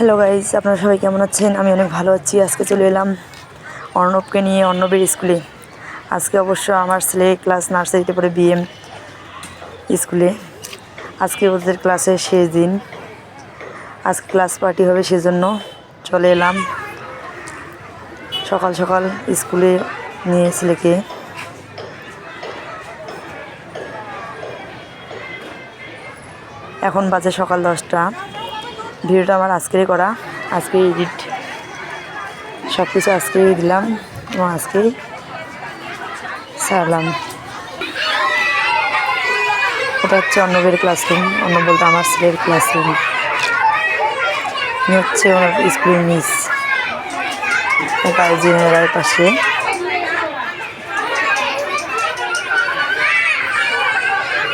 Hello guys আপনারা সবাই কেমন আছেন? আমি অনেক ভালো আছি। আজকে চলে এলাম অর্ণবকে নিয়ে অর্ণবের স্কুলে। আজকে অবশ্য আমার ছেলে ক্লাস নার্সারিতে পড়ে বিএম স্কুলে। আজকে ওদের ক্লাসের শেষ দিন। আজকে ক্লাস পার্টি হবে সেজন্য চলে এলাম। সকাল সকাল স্কুলে নিয়ে ছেলেকে। এখন বাজে সকাল দশটা। ভিডিওটা আমার আজকেই করা। আজকে এডিট সব কিছু আজকেই দিলাম এবং আজকেই সারলাম। এটা হচ্ছে অন্নবের ক্লাসরুম অন্য বলতে আমার ছেলের ক্লাসরুম হচ্ছে ওনার স্কুলের মিস গার্জিয়ানের পাশে।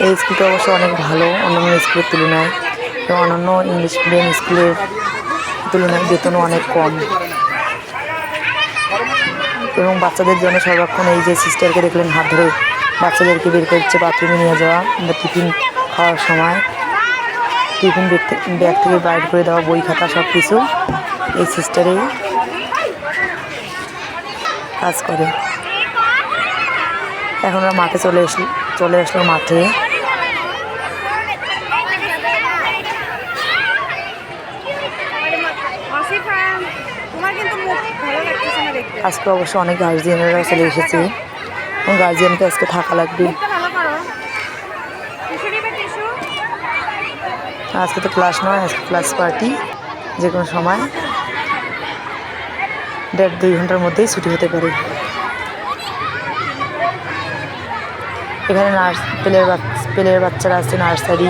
এই স্কুলটা অবশ্য অনেক ভালো অন্যান্য স্কুলের তুলনায়। অন্যান্য ইংলিশ মিডিয়াম স্কুলের তুলনায় বেতনও অনেক কম। এবং বাচ্চাদের জন্য সর্বক্ষণ এই যে সিস্টারকে দেখলেন হাত ধরে বাচ্চাদেরকে বের করছে বাথরুমে নিয়ে যাওয়া বা টিফিন খাওয়ার সময় টিফিন ব্যাগ থেকে বাইর করে দেওয়া, বই খাতা সব কিছু এই সিস্টারেই কাজ করে। এখন ওরা মাঠে চলে আসলো চলে আসলো মাঠে। আজকে অবশ্য অনেক গার্জিয়ানরা চলে এসেছে। এবং গার্জিয়ানকে আজকে থাকা লাগবে। আজকে তো ক্লাস নয় আজকে ক্লাস পার্টি যে কোনো সময়। দেড় দুই ঘণ্টার মধ্যেই ছুটি হতে পারে। এখানে নার্স পেলের বাচ্চা পেলের বাচ্চারা আছে নার্সারি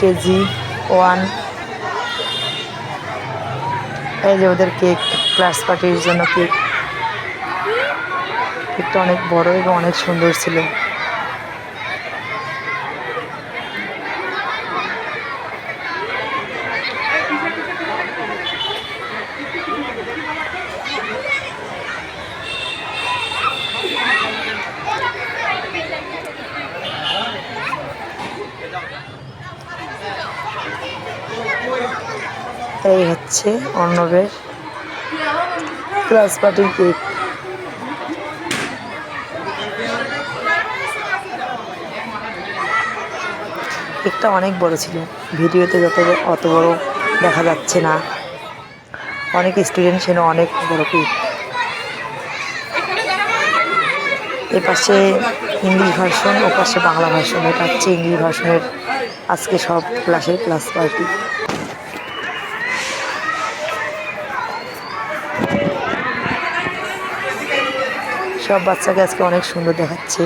কেজি ওয়ান এই যে ওদের কেক ক্লাস পার্টির জন্য কেক কেকটা অনেক বড় এবং অনেক সুন্দর ছিল। এই হচ্ছে অর্ণবের ক্লাস পার্টির কেক। কেকটা অনেক বড় ছিল। ভিডিওতে যত অত বড় দেখা যাচ্ছে না। অনেক স্টুডেন্ট ছিল, অনেক বড় কেক। এ পাশে ইংলিশ ভার্সন, ও পাশে বাংলা ভার্সন। এটা হচ্ছে ইংলিশ ভার্সনের আজকে সব ক্লাসের ক্লাস পার্টি সব বাচ্চাকে আজকে অনেক সুন্দর দেখাচ্ছে।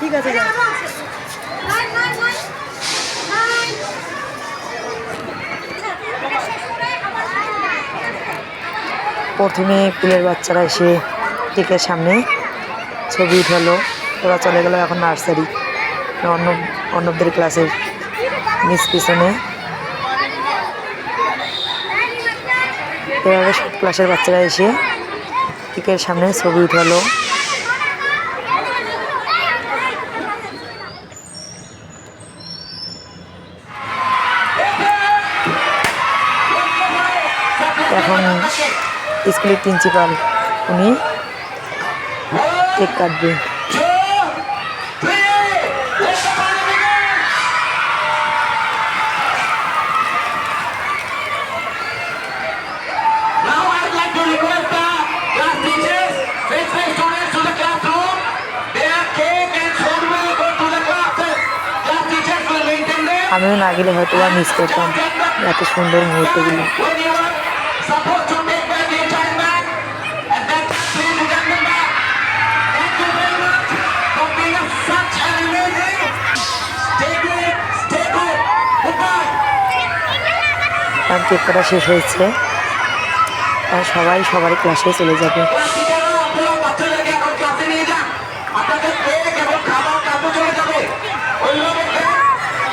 ঠিক আছে প্রথমে ফুলের বাচ্চারা এসে কেকের সামনে ছবি উঠালো। ওরা চলে গেল এখন নার্সারি। অন্য, অন্যদের ক্লাসের মিস পিছনে। এভাবে সব ক্লাসের বাচ্চারা এসে কেকের সামনে ছবি উঠালো। এখন স্কুলের প্রিন্সিপাল উনি কেক কাটবে। আমিও না গেলে হয়তো বা মিস করতাম এত সুন্দর মুহূর্তগুলো। টিকটা শেষ হয়েছে। সবাই সবার ক্লাসে চলে যাবে।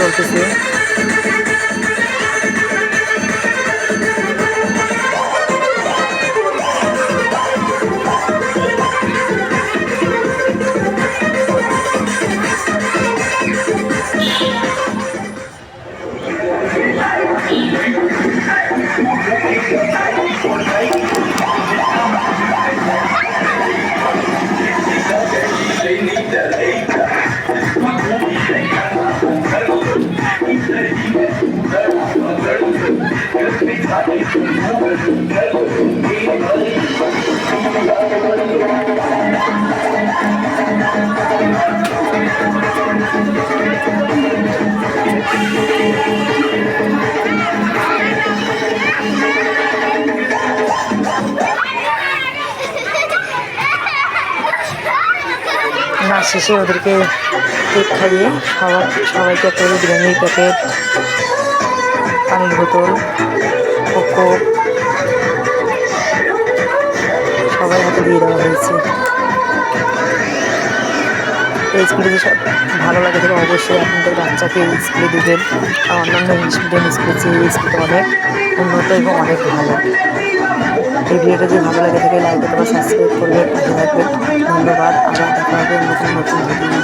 চলতেছে। নাচ শেষে ওদেরকে কেক খাইয়ে সবার সবাইকে একটা বিরিয়ানির প্যাকেট পানির বোতল কোকো সবাই হাতে দিয়ে দেওয়া হয়েছে। এই স্কুলে যেসব ভালো লাগে থাকে অবশ্যই আপনাদের বাচ্চাকে এই স্কুলে দেবেন। আর অন্যান্য ইংলিশ মিডিয়াম স্কুলের চেয়ে এই স্কুলটা অনেক উন্নত এবং অনেক ভালো। এই ভিডিওটা যদি ভালো লাগে থাকে লাইক অথবা সাবস্ক্রাইব করবে পাশে থাকবে ধন্যবাদ, আবার দেখা হবে নতুন নতুন ভিডিও